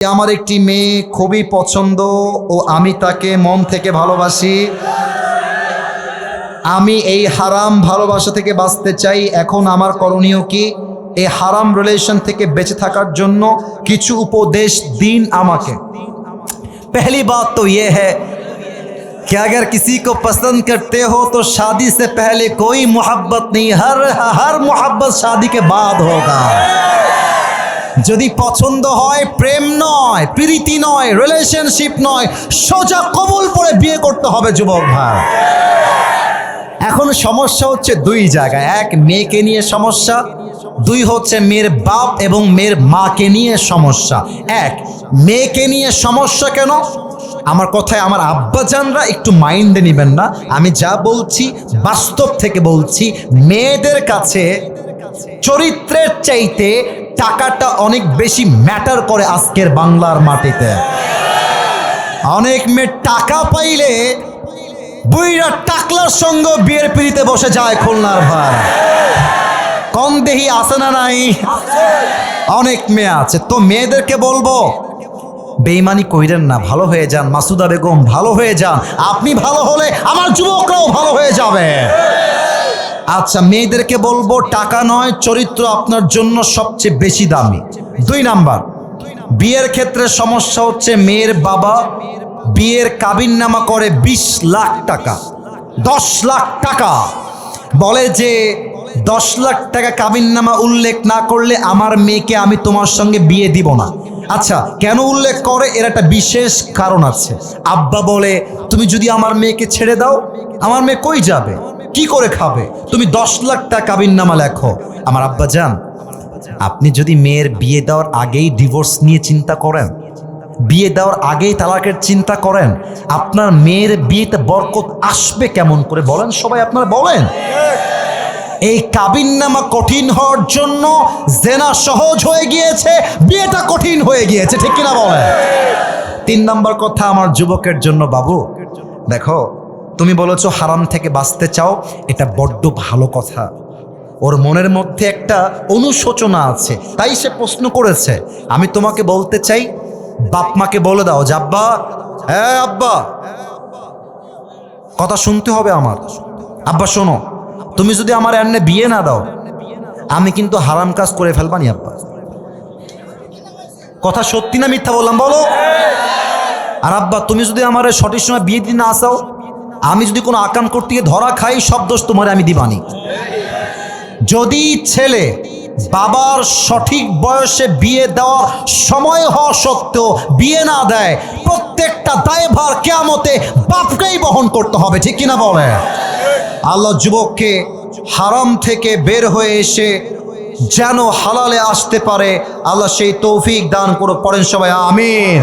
আমার একটি মেয়ে খুবই পছন্দ ও আমি তাকে মন থেকে ভালোবাসি আমি এই হারাম ভালোবাসা থেকে বাঁচতে চাই এখন আমার করণীয় কি এই হারাম রিলেশন থেকে বেঁচে থাকার জন্য কিছু উপদেশ দিন আমাকে पहली बात तो ये है कि अगर किसी को पसंद करते हो तो शादी से पहले कोई मोहब्बत नहीं हर हर मोहब्बत शादी के बाद होगा যদি পছন্দ হয়, প্রেম নয়, প্রীতি নয় রিলেশনশিপ নয়, সোজা কবুল পরে বিয়ে করতে হবে, যুবক ভাই। এখন সমস্যা হচ্ছে দুই জায়গায়। এক, মেয়েকে নিয়ে সমস্যা। দুই হচ্ছে মেয়ের বাপ এবং মেয়ের মাকে নিয়ে সমস্যা। এক, মেয়েকে নিয়ে সমস্যা কেন? আমার কথায় আমার আব্বাজানরা একটু মাইন্ডে নেবেন না। আমি যা বলছি, বাস্তব থেকে বলছি, মেয়েদের কাছে চরিত্রের চাইতে টাকাটা অনেক বেশি ম্যাটার করে আজকের বাংলার মাটিতে। অনেক মেয়ে টাকা পাইলে বুইরা টাকলার সঙ্গে বিয়ের পিড়িতে বসে যায় খুলনার ভাই। কম দেহি আছে না নাই? অনেক মেয়ে আছে। তো মেয়েদেরকে বলব, বেইমানি কইরেন না, ভালো হয়ে যান। মাসুদা বেগম, ভালো হয়ে যান। আপনি ভালো হলে আমার যুবকরাও ভালো হয়ে যাবে। আচ্ছা মেয়েদেরকে বলব, টাকা নয়, চরিত্র আপনার জন্য সবচেয়ে বেশি দামি। দুই নাম্বার, বিয়ের ক্ষেত্রে সমস্যা হচ্ছে মেয়ের বাবা বিয়ের কাবিন নামা করে বিশ লাখ টাকা। দশ লাখ টাকা। বলে যে, দশ লাখ টাকা কাবিন নামা উল্লেখ না করলে আমার মেয়েকে আমি তোমার সঙ্গে বিয়ে দিব না। আচ্ছা কেন উল্লেখ করে? এর একটা বিশেষ কারণ আছে। আব্বা বলে, তুমি যদি আমার মেয়েকে ছেড়ে দাও, আমার মেয়ে কই যাবে? কি করে খাবে? তুমি দশ লাখ টাকা কাবিন নামা লেখো। আমার আব্বা যান, আপনি যদি মেয়ের বিয়ে দেওয়ার আগেই ডিভোর্স নিয়ে চিন্তা করেন, বিয়ে দেওয়ার আগেই তালাকের চিন্তা করেন, আপনার মেয়ের বিয়েতে বরকত আসবে কেমন করে বলেন সবাই আপনারা বলেন। এই কাবিননামা কঠিন হওয়ার জন্য জেনা সহজ হয়ে গিয়েছে, বিয়েটা কঠিন হয়ে গিয়েছে, ঠিক কিনা বলেন? তিন নম্বর কথা আমার যুবকের জন্য, বাবু, দেখো তুমি বলেছ হারাম থেকে বাঁচতে চাও, এটা বড্ড ভালো কথা। ওর মনের মধ্যে একটা অনুশোচনা আছে, তাই সে প্রশ্ন করেছে। আমি তোমাকে বলতে চাই, বাপ মাকে বলে দাও যে, আব্বা হ্যাঁ আব্বা। কথা শুনতে হবে আমার। আব্বা, শোনো, তুমি যদি আমার এনে বিয়ে না দাও, আমি কিন্তু হারাম কাজ করে ফেলবানি আব্বা। কথা সত্যি না মিথ্যা বললাম, বলো? আর আব্বা, তুমি যদি আমার সঠিক সময় বিয়ে দিন না আসাও আমি যদি কোনো আকাম করতে গিয়ে ধরা খাই, সব দোষ তোমার, আমি দিবানি। যদি ছেলে বাবার সঠিক বয়সে বিয়ে দেওয়ার সময় হওয়া সত্ত্বেও বিয়ে না দেয়, প্রত্যেকটা দায়ভার কেয়ামতে বাপকেই বহন করতে হবে, ঠিক কিনা বলে? আল্লাহ যুবককে হারাম থেকে বের হয়ে এসে যেন হালালে আসতে পারে, আল্লাহ সেই তৌফিক দান করো পড়েন সবাই, আমিন।